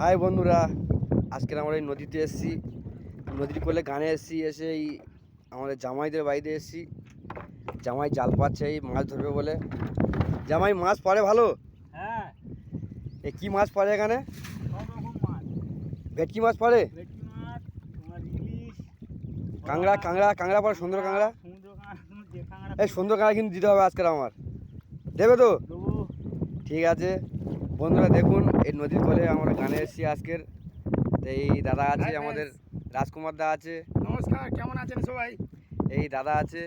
High বন্ধুরা আজকে আমরা এই নদীতে এসেছি। নদীর কোলে গানে এসেছি এসে এই আমাদের জামাইদের বাড়িতে এসেছি। জামাই জাল পাচ্ছে এই মাছ ধরবে বলে। জামাই মাছ পড়ে ভালো? হ্যাঁ। এ কি মাছ পড়ে এখানে? ভেটকি মাছ পড়ে? ভেটকি মাছ তোমার ইলিশ কাঁংড়া কাঁংড়া কাঁংড়া পড়ে সুন্দর কাঁংড়া সমুদ্র কাঁংড়া তুমি যে কাঁংড়া এই সুন্দর কাঁংড়া কিন্তু দিতে হবে আজকে আমার। দেবে তো? ঠিক আছে। বন্ধুরা দেখুন এই নদীর কোলে আমরা গানে এসেছি আজকের। এই দাদা আছে আমাদের রাজকুমার দা আছে। নমস্কার কেমন আছেন সবাই? এই দাদা আছে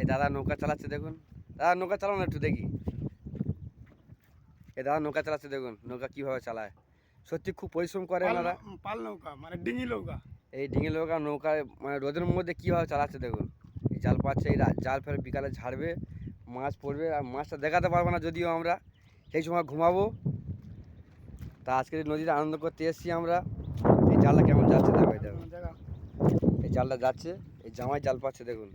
এই দাদা নৌকা চালাচ্ছে দেখুন। দাদা নৌকা চালানো একটু দেখি। এই দাদা নৌকা চালাচ্ছে দেখুন নৌকা কীভাবে চালায়। সত্যি খুব পরিশ্রম করে ওনারা। পাল নৌকা মানে ডিঙি নৌকা। এই ডিঙি নৌকা নৌকায় মানে রোদের মধ্যে কীভাবে চালাচ্ছে দেখুন। এই জাল পাচ্ছে এই জাল ফের বিকালে ছাড়বে মাছ পড়বে আর মাছটা দেখাতে পারব না যদিও আমরা। সেই সময় ঘুমাবো তা আজকের এই নদীতে আনন্দ করতে এসেছি আমরা। এই জালটা কেমন যাচ্ছে দেখো দেখো। এই জালটা যাচ্ছে এই জামাই জাল পাচ্ছে দেখুন।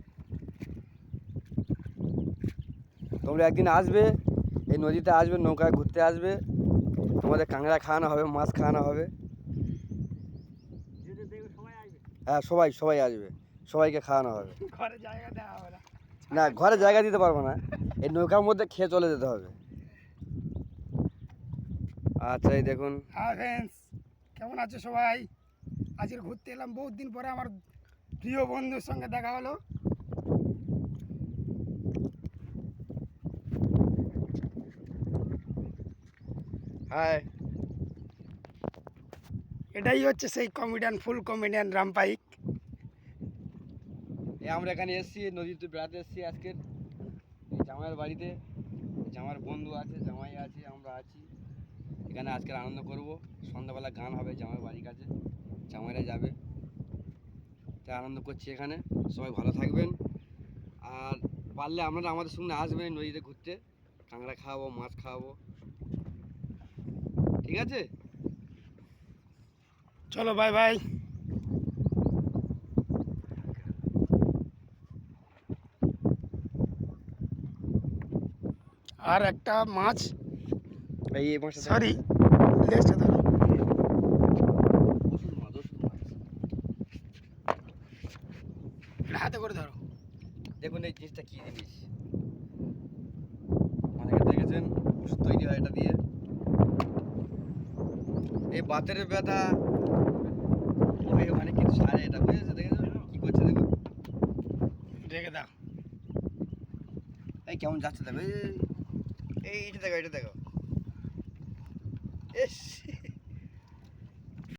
তোমরা একদিন আসবে এই নদীতে আসবে নৌকায় ঘুরতে আসবে। তোমাদের কাঁকড়া খাওয়ানো হবে মাছ খাওয়ানো হবে। হ্যাঁ সবাই সবাই আসবে। সবাইকে খাওয়ানো হবে। না ঘরে জায়গা দিতে পারব না। এই নৌকার মধ্যে খেয়ে চলে যেতে হবে। আচ্ছা এই দেখুন। হ্যাঁ ফ্রেন্ডস কেমন আছো সবাই? আজকে ঘুরতে এলাম বহুত দিন পরে আমার প্রিয় বন্ধুর সঙ্গে দেখা হলো। হাই এটাই হচ্ছে সেই কমেডিয়ান ফুল কমেডিয়ান রামপাইক। আমরা এখানে এসেছি নদীতে বেড়াতে এসেছি আজকের এই জামাইয়ের বাড়িতে জামার বন্ধু আছে জামাই আছে আমরা আছি। এখানে আজকের আনন্দ করব। সন্ধ্যাবেলা গান হবে জামাই বাড়ির কাছে। জামাইরা যাবে। তাই আনন্দ করছি এখানে। সবাই ভালো থাকবেন। আর পারলে আপনারা আমাদের সঙ্গে আসবেন নদীতে ঘুরতে। কাঁকড়া খাওয়াবো, মাছ খাওয়াবো। ঠিক আছে? চলো বাই বাই আর একটা মাছ এই এই মাছটা সরি লেজটা ধরো হাতে করে ধরো। দেখুন এই জিনিসটা কি জিনিস। অনেকে দেখেছেন ওষুধ তৈরি হয় এটা দিয়ে। এই বাতের ব্যথা। অনেক কিছু সারে এটা বুঝেছে দেখেছ কি করছে দেখুন। রেখে দাও। এই কেমন যাচ্ছে দেখো এই- এই এটা দেখো এটা দেখো। Esse...